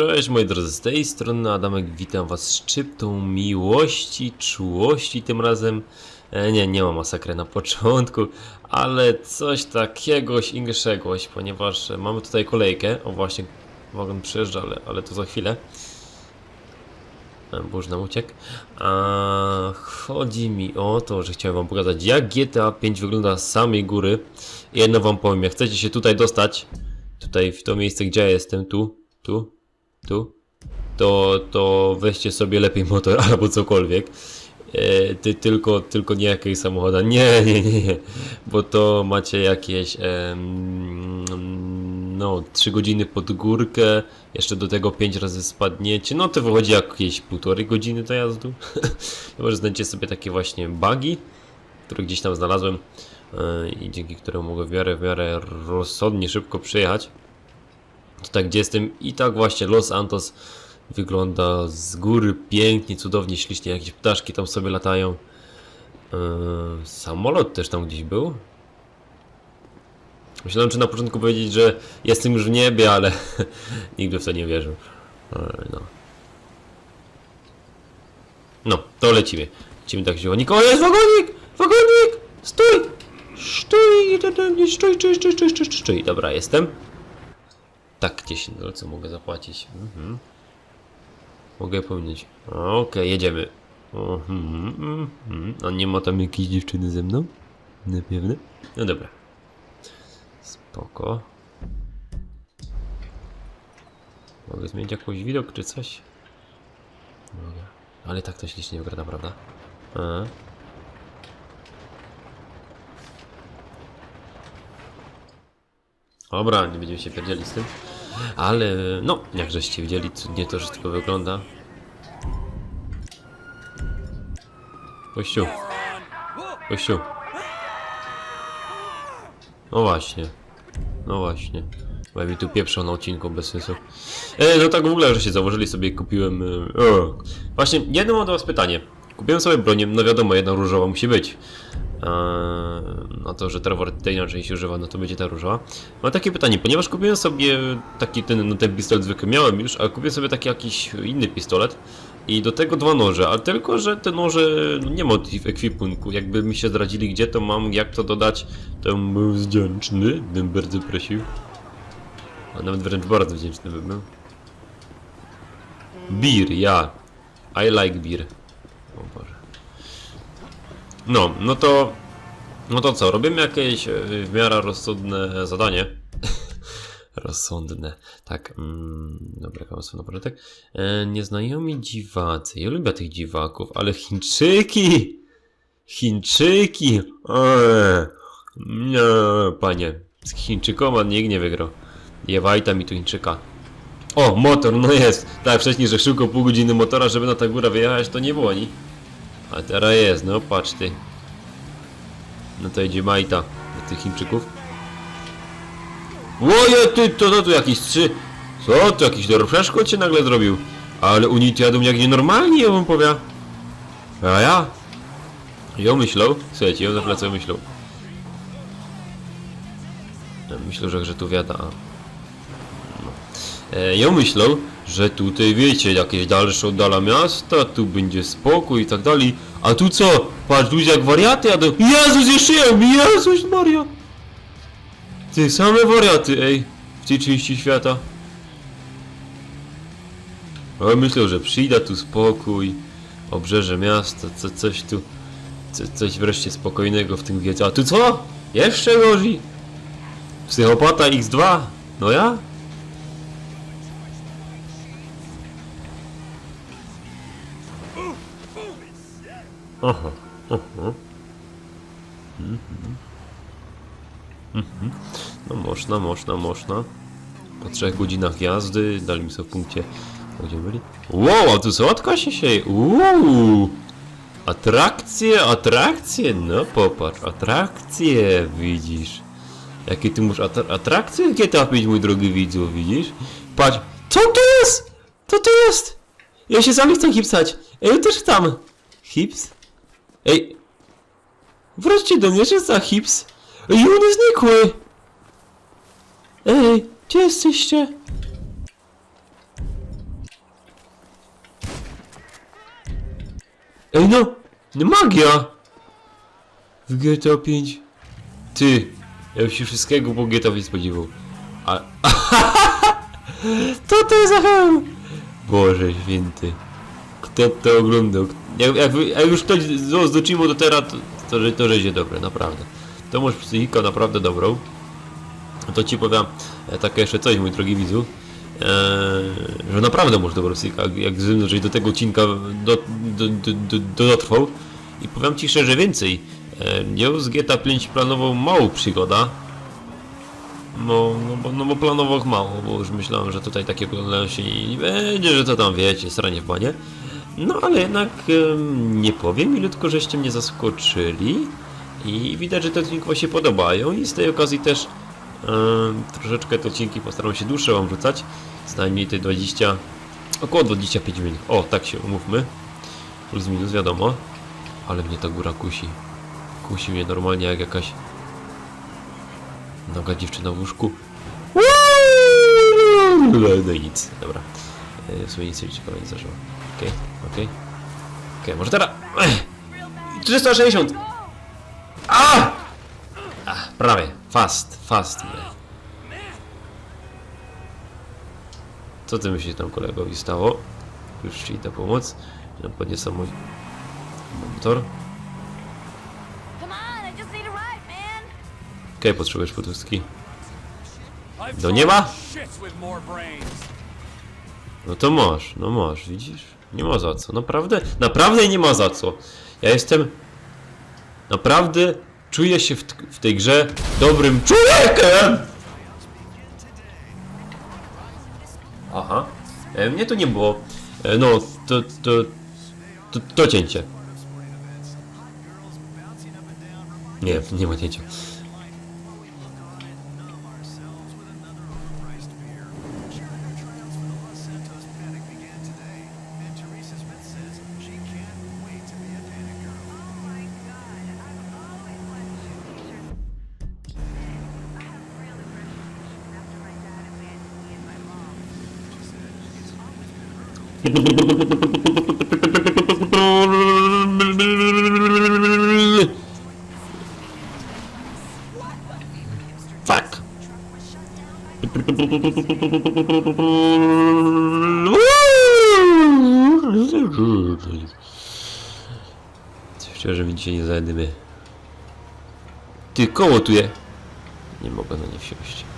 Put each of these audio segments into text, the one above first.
Cześć moi drodzy, z tej strony Adamek, witam was szczyptą miłości, czułości tym razem. E, nie, nie ma masakry na początku, ale coś takiegoś inszczegoś, ponieważ mamy tutaj kolejkę. O właśnie, wagon przyjeżdża, ale, ale to za chwilę. E, Burz nam uciekł. A chodzi mi o to, że chciałem wam pokazać jak GTA 5 wygląda z samej góry. Jedno wam powiem, jak chcecie się tutaj dostać, tutaj w to miejsce gdzie ja jestem, tu, tu, tu, to, to weźcie sobie lepiej motor albo cokolwiek. E, ty tylko, tylko nie jakieś samochoda. Nie, nie, nie, nie. Bo to macie jakieś em, no 3 godziny pod górkę, jeszcze do tego 5 razy spadniecie. No to wychodzi jakieś półtorej godziny dojazdu. Chyba, że znajdziecie sobie takie właśnie bugi, które gdzieś tam znalazłem e, i dzięki któremu mogę w miarę, w miarę rozsądnie szybko przejechać. Tutaj gdzie jestem i tak właśnie Los Santos wygląda z góry pięknie, cudownie, ślicznie, jakieś ptaszki tam sobie latają. Yy, samolot też tam gdzieś był. Myślałem, czy na początku powiedzieć, że jestem już w niebie, ale nigdy w to nie wierzył. No. no, to lecimy. Lecimy tak zieloniko. O, jest wagonik! Wagonik! Stój! Stój! Stój, stój, stój, stój, stój, stój. Dobra, jestem. Tak, 10 dolców mogę zapłacić. Mhm. Mogę pomnieć. Okej, jedziemy. Mhm, mhm. A nie ma tam jakiejś dziewczyny ze mną? Na pewno? No dobra. Spoko. Mogę zmienić jakiś widok czy coś? Mogę. Ale tak to ślicznie wygląda, prawda? A. Dobra, nie będziemy się pierdzieli z tym. Ale no, jak żeście widzieli, cudnie to wszystko wygląda. Kościół. Kościół. No właśnie. No właśnie. Bo mi tu pieprzą na odcinku bez sensu. E, no tak w ogóle, że się założyli sobie kupiłem... E. Właśnie, jedno mam do was pytanie. Kupiłem sobie bronię, no wiadomo, jedna różowa musi być. Eee, no to, że Trevor tej inaczej się używa, no to będzie ta różowa. Mam takie pytanie, ponieważ kupiłem sobie taki ten, no ten pistolet zwykły miałem już, a kupiłem sobie taki jakiś inny pistolet i do tego dwa noże, ale tylko, że te noże no nie ma w ekwipunku. Jakby mi się zdradzili gdzie to mam, jak to dodać, to bym był wdzięczny, bym bardzo prosił. A nawet wręcz bardzo wdzięczny bym był. Beer, ja. I like beer. O Boże. No, no to... No to co, robimy jakieś e, w miarę rozsądne zadanie. rozsądne. Tak, mm, dobra, jaka na początek. E, nieznajomi dziwacy. Ja lubię tych dziwaków, ale Chińczyki! Chińczyki! Eee, nie, panie. Z Chińczykoma nikt nie wygrał. Jewajta mi tu Chińczyka. O, motor, no jest. Tak, wcześniej, że szybko pół godziny motora, żeby na tę górę wyjechać, to nie było, ni? A teraz jest, no patrz ty. No to idzie Majta do tych Chińczyków. Łoje ty, to, to tu jakiś trzy. Co, to jakiś przeszkód się nagle zrobił. Ale oni tu jadą jak nienormalni, ja bym powiedział. A ja? Ja myślał, słuchajcie, ja na plecy myślał. Ja Myślę, że, że tu wiada. a. E, ja myślał, że tutaj wiecie, jakieś dalsze oddala miasta, tu będzie spokój i tak dalej. A tu co? Patrz, ludzie jak wariaty jadą. Jezus, jeszcze jem! Jezus Maria! Ty, same wariaty, ej, w tej części świata. A ja myślał, że przyjdę tu spokój, obrzeże miasta, co, coś tu, co, coś wreszcie spokojnego w tym wiecie. A tu co? Jeszcze gorzej? Psychopata X2? No ja? Aha, aha. Mhm. Mhm. No można, można, można. Po trzech godzinach jazdy dali mi sobie w punkcie, gdzie byli. Wow, a tu słodko się sieje. Uuu. Atrakcje, atrakcje, no popatrz, atrakcje, widzisz. Jakie ty atr atrakcje 5, mój drogi widzu, widzisz? Patrz, co to jest? Co to jest? Ja się sami chcę hipsać. Ej, też tam! Hips? Ej! Wróćcie do mnie, że za hips! Ej, one znikły! Ej, gdzie jesteście? Ej no! no magia! W GTA 5 Ty! Ja bym się wszystkiego po GTA 5 spodziewał A... to ty za hełm! Boże święty to oglądał? Jak, jak, jak już ktoś z do teraz, to, to, to rzezie dobre, naprawdę. To masz psychikę naprawdę dobrą. To ci powiem e, takie jeszcze coś, mój drogi widzu. E, że naprawdę masz dobrą psychikę, jak, żeś do tego odcinka do, do, do, do, do, dotrwał. I powiem ci szczerze więcej. Z GTA 5 planował małą przygoda. No, no, bo, no bo planował mało, bo już myślałem, że tutaj takiego oglądają się nie, nie będzie, że to tam wiecie, stranie w banie. No ale jednak nie powiem, milutko żeście mnie zaskoczyli i widać, że te odcinki wam się podobają i z tej okazji też troszeczkę te odcinki postaram się dłuższe wam rzucać, z najmniej te 20, około 25 minut. O, tak się umówmy, plus minus wiadomo, ale mnie ta góra kusi. Kusi mnie normalnie jak jakaś Noga dziewczyna w łóżku. No nic, dobra. E, W sumie nic się ciekawe nie zdarzyło. Okej, okej. Okej, może teraz... Ech! 360! A! Ach, prawie. Fast, fast. Co ty myślisz tam kolegowi stało? Już ci da pomoc. Ja podniosę mój monitor. A. Okej, potrzebujesz podwózki. Do nieba? No to masz, no masz, widzisz? Nie ma za co, naprawdę, naprawdę nie ma za co. Ja jestem, naprawdę czuję się w, w tej grze dobrym człowiekiem! Aha, e, mnie tu nie było. E, no, to, to, to, to cięcie. Nie, nie ma cięcia. Fuck. Szczerze mi dzisiaj nie. Ty, koło tu je. Nie mogę na nie wsiąść.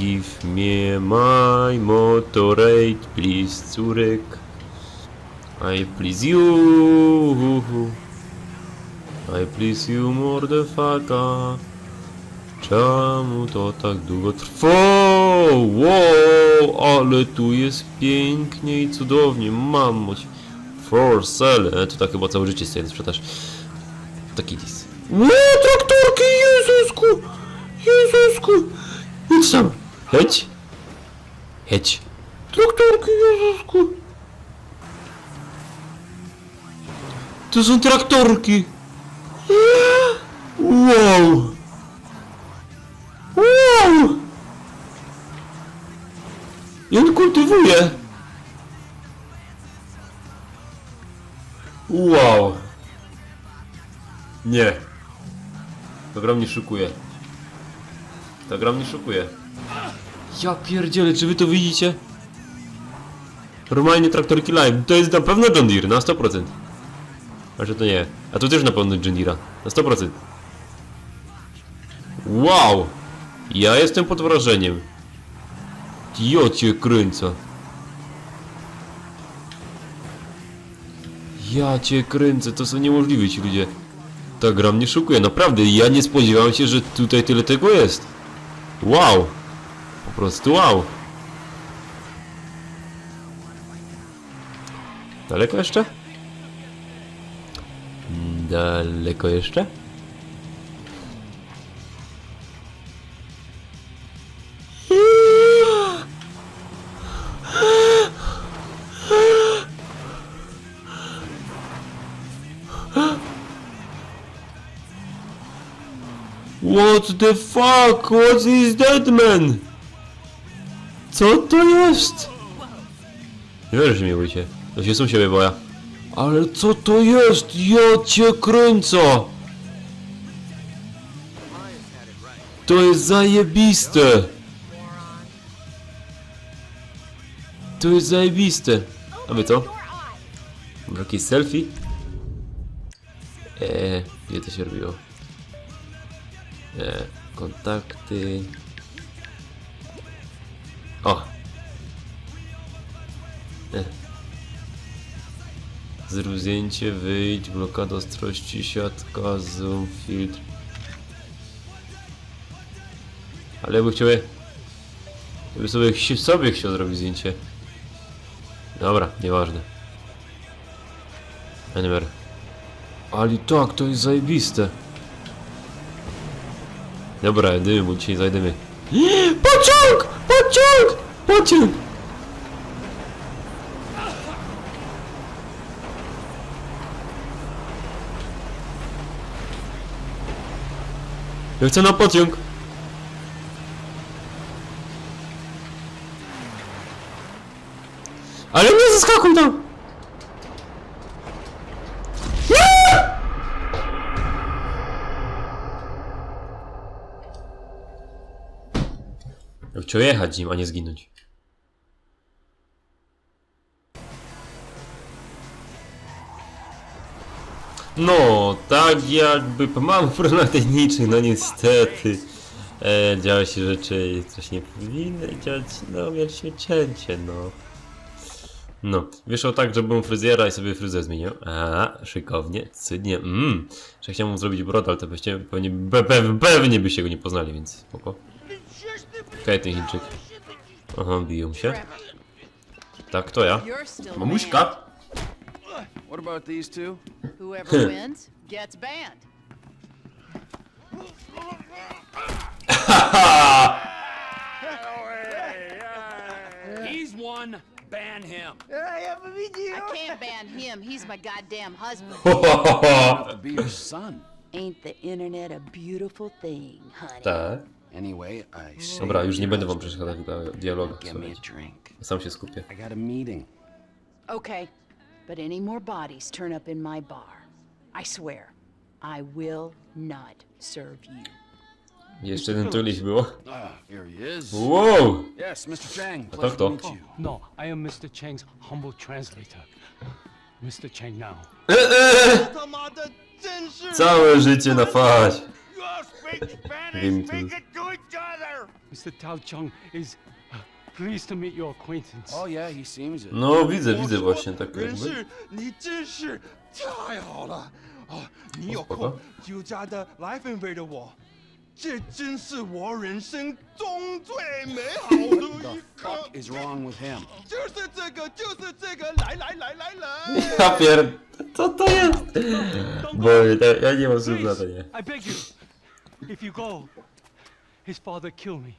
Give me my motorade, please, córek. I please you. I please you, motherfucker. Czemu to tak długo trwa? Wow, ale tu jest pięknie i cudownie, mamoć. For sale. E, to tak chyba całe życie na sprzedaż. Taki dis. Ło, traktorki, Jezusku! Jezusku! Hedź. Hedź. Traktorki, Jezusku! To są traktorki! Wow! Wow! I on kultywuje! Wow! Nie. Ta gra mnie szukuje. Ta gra mnie szukuje. Ja pierdzielę, czy wy to widzicie? Normalnie traktorki live. To jest na pewno John Deere, na 100%. A że to nie. A to też na pewno John Deere'a. Na 100%. Wow! Ja jestem pod wrażeniem. Jo cię kręcę. Ja cię kręcę, to są niemożliwi ci ludzie. Ta gra mnie szukuje, naprawdę. Ja nie spodziewałem się, że tutaj tyle tego jest. Wow! Po prostu wow! Daleko jeszcze? Daleko jeszcze? What the fuck? What is that man? Co to jest? Nie wiem, że mnie boicie. To się sam siebie boja. Ale co to jest? Ja cię kręcę! To jest zajebiste! To jest zajebiste! A wy co? Jakieś selfie? Eee, gdzie to się robiło? Eee, kontakty... O! Zrób zdjęcie, wyjdź, blokada ostrości, siatka, zoom, filtr. Ale ja bym chciał... Ja bym sobie, sobie chciał zrobić zdjęcie. Dobra, nieważne. Anywhere. Ale tak, to jest zajebiste. Dobra, jedymy, bo dzisiaj zajdziemy. Pociąg! Pociąg! Pociąg! Ja chcę na pociąg! Chciał jechać nim, a nie zginąć. No, tak jakby mam problem techniczny, no niestety. E, działy się rzeczy, coś nie powinny działać, no się cięcie, no. No, wyszło tak, że byłem fryzjera i sobie fryzję zmienił. A, szykownie, cudnie, mmm. Że chciałem mu zrobić brodę, ale to pewnie, pewnie, pe, pe, pewnie by się go nie poznali, więc spoko. Okej, ten Chińczyk. Aha, biją się. Tak, to ja. You're still. Mamuśka? What about these two? Whoever wins gets banned. He's one. Ban him. I can't ban him. He's my goddamn husband. To be your son. Ain't the internet a beautiful thing, honey? tak. Anyway, I see. Dobra, już nie będę wam przeszkadzać w drink. Sam się skupię. I got a meeting. Okay, but any more bodies turn up in my bar. I swear, I will not serve you. Jeszcze jeden tuliś było. Ah, here he is. Wow! Yes, Mr. Chang. tak Pleasure to. to meet you. No, I am Mr. Chang's humble translator. Mr. Chang now. Całe życie na faś Wiem tu. Mr. Tao Chung is uh, pleased to meet your acquaintance. Oh yeah, he seems it. No, widzę, widzę właśnie tak 人 jakby. 事，你真是太好了哦！你有宝宝空就加的来分飞的我，这真是我人生中最美好的 The 一 fuck 刻， is wrong with him? 就是这个，就是这个，来来来来来！ Ja pier... Co to jest? Boże, to, ja nie mam słów na to, nie. I beg you. If you go, his father kill me.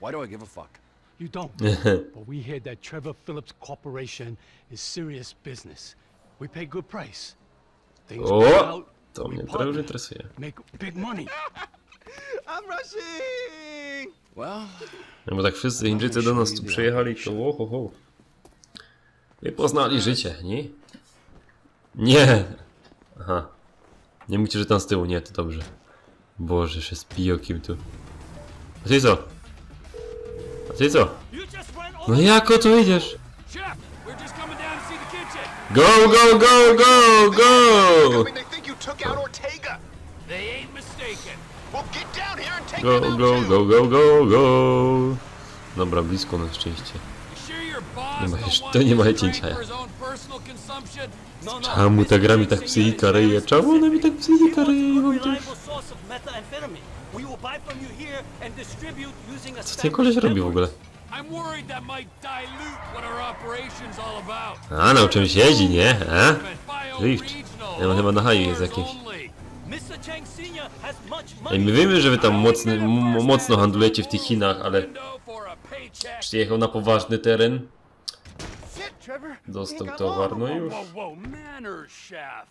Why do I give a fuck? You don't. but we hear that Trevor Phillips Corporation is serious business. We pay good price. Things O! out. To we mnie partner, prawie interesuje. Make big money. I'm rushing。Well, No bo tak wszyscy Chińczycy do nas tu przyjechali, to ho, ho, ho. I poznali życie, nie? Nie! Aha. Nie mówcie, że tam z tyłu, nie, to dobrze. Boże, jeszcze z pijokiem tu. A ty co? A ty co? No idziesz? Coming down to kitchen. Go, go, go, go, go! Go, go, go, go, go, go! Dobra, blisko na szczęście. Nie ma to nie ma cięcia. No, no. Czemu ta gra mi tak psychika ryje? Czemu ona mi tak psychika ryje? Co ten koleś robi w ogóle? A, na czymś jeździ, nie? A? Drift. Ja chyba na haju jest much Ej, my wiemy, że wy tam mocno, m- mocno handlujecie w tych Chinach, ale przyjechał na poważny teren. Dostał Ain't towar, no już. Whoa, whoa, manners, chef.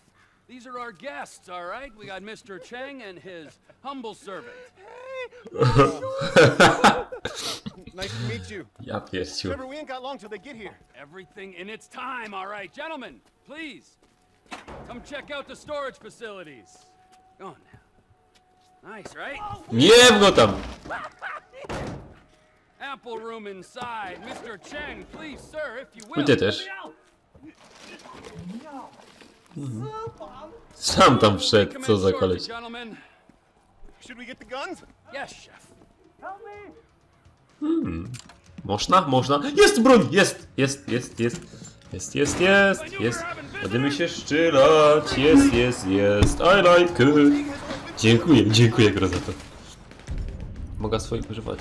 These are our guests, all right? We got Mr. Chang and his humble servant. Nice to meet you. Ja pierściu. Trevor, we ain't got long till they get here. Everything in its time, all right. Gentlemen, please. Come check out the storage facilities. Go on now. Nice, right? Nie w go tam! Ample room inside. Mr. Cheng, please, sir, if you will. Pójdę też. Sam tam wszedł, Come co in za koleś. Should we get the guns? Yes, chef. Można? Można? Jest broń! Jest! Jest, jest, jest. Jest, jest, jest, jest. Będziemy się szczylać. Jest, jest, jest. I like it. Dziękuję, dziękuję Gro za to. Mogę swoich używać.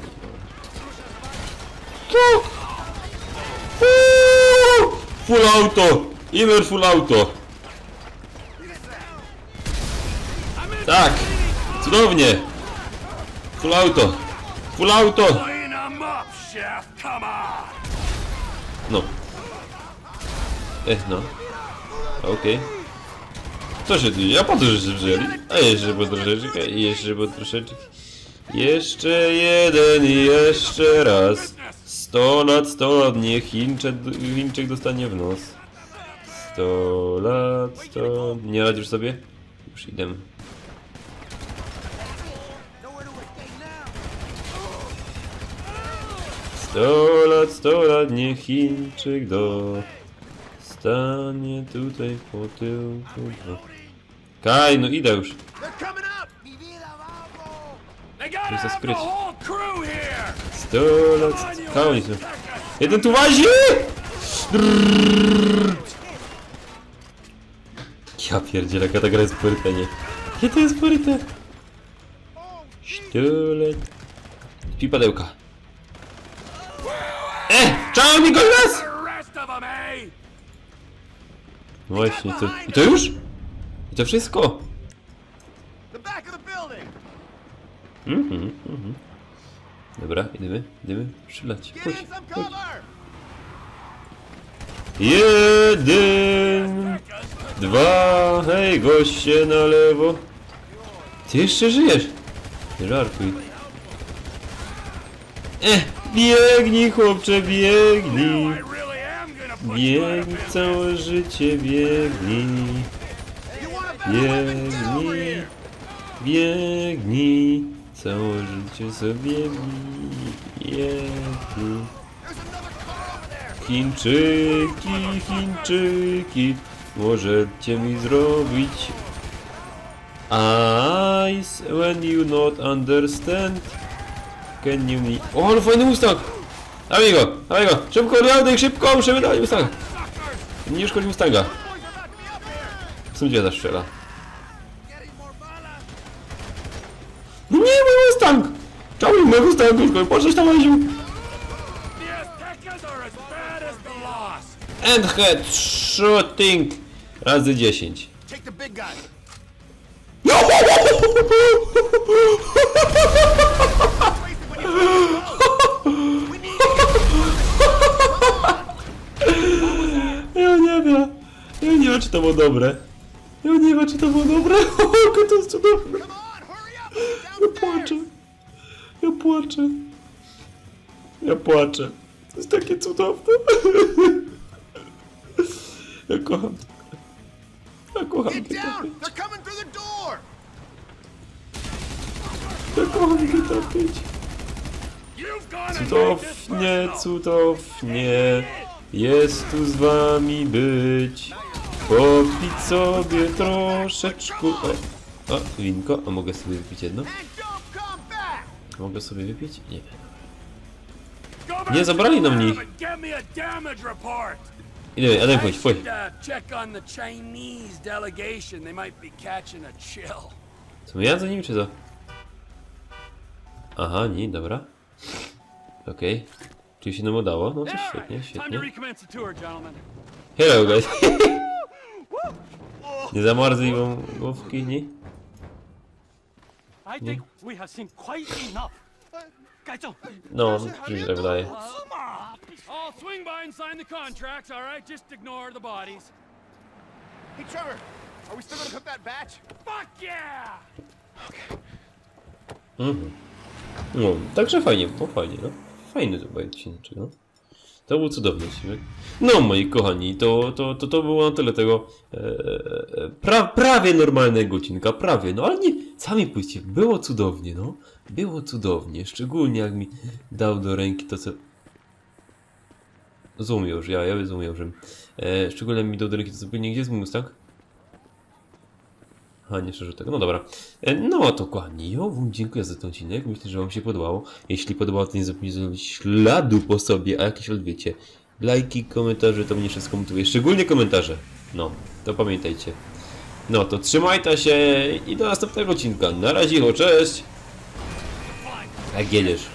Tu! Fuuu! Full auto! Inner full auto! Tak! Cudownie! Full auto! Full auto! No. Eh, no. Okej. Co się dzieje? A po co żeście wzięli? A jeszcze po troszeczkę, jeszcze po troszeczkę. Jeszcze jeden i jeszcze raz. Sto lat, sto lat, niech Chińczyk dostanie w nos. Sto lat, sto... Nie radzisz sobie? Już idę. Sto lat, sto lat, niech Chińczyk do... Stanie tutaj po tyłku. Kaj, no idę już. Lat... Kaj, oni są. Jeden tu łazi! Ja pierdzielę, jaka ta gra jest puryta, nie? Jakie to jest puryta? Sto lat... Pipadełka. E! Czemu mi go them, eh? No właśnie, to... I to już? I to wszystko? The back of the building! Mhm, mhm. Dobra, idziemy, idziemy strzelać. Chodź, chodź. Jeden, dwa, hej goście na lewo. Ty jeszcze żyjesz? Nie żartuj. Eh, biegnij chłopcze, biegnij. Biegnij całe życie, biegnij. Biegnij, biegnij. Całe życie sobie there! Chińczyki, Chińczyki, możecie mi zrobić Eyes when you not understand Can you me... O, ale fajny Mustang! Dawaj go, dawaj go! Szybko, Leodek, szybko, musimy dać Mustanga! Nie szkodzi! W sumie zastrzela. No nie, mój as bad as the lost. And head shooting razy 10. Take the big guy! Wasted when you We need to get Ja nie wiem. Ja nie wiem, czy to było dobre. Ja nie wiem, czy to było dobre. O, to jest cudowne. Ja Downstairs! płaczę. Ja płaczę. Ja płaczę. To jest takie cudowne. Ja kocham to. Ja kocham GTA down! 5. They're coming through the door! Ja kocham GTA 5. You've gone and made this Cudownie, cudownie jest tu z wami być. Popić sobie troszeczkę. O, o, winko. A mogę sobie wypić jedno? And don't come back! Mogę sobie wypić? Nie wiem. Nie, zabrali damage report. Idę, Adam, chodź, chodź. Co, ja za nim, czy co? Aha, nie, dobra. Okej. Czyli się nam udało? No to świetnie, świetnie. Hello, guys. Nie zamarzli wam głowki, nie? I think we have seen quite enough. Gaizhou, No, mi się tak wydaje. I'll swing by and sign the contracts, all right? Just ignore the bodies. Hey, Trevor! Are we still gonna cook that batch? Fuck yeah! Mhm. No, także fajnie, było fajnie, no. fajny to odcinek, no. To był cudowny odcinek. No, moi kochani, to, to, to, to było na tyle tego e, e, pra, prawie normalnego odcinka, prawie, no ale nie, sami pójście, było cudownie, no. Było cudownie, szczególnie jak mi dał do ręki to, co... Zoom już, ja, ja zoom już. E, szczególnie jak mi dał do ręki to, co pewnie, gdzie jest mój Mustang? A, nie tego. No dobra. E, No to kochani, ja wam dziękuję za ten odcinek. Myślę, że wam się podobało. Jeśli podobało, to nie zapomnijcie zrobić śladu po sobie, a jakiś odwiecie. Lajki, komentarze, to mnie wszystko motywuje. Szczególnie komentarze. No, to pamiętajcie. No to trzymajcie się i do następnego odcinka. Na razie, cześć! Jak jedziesz?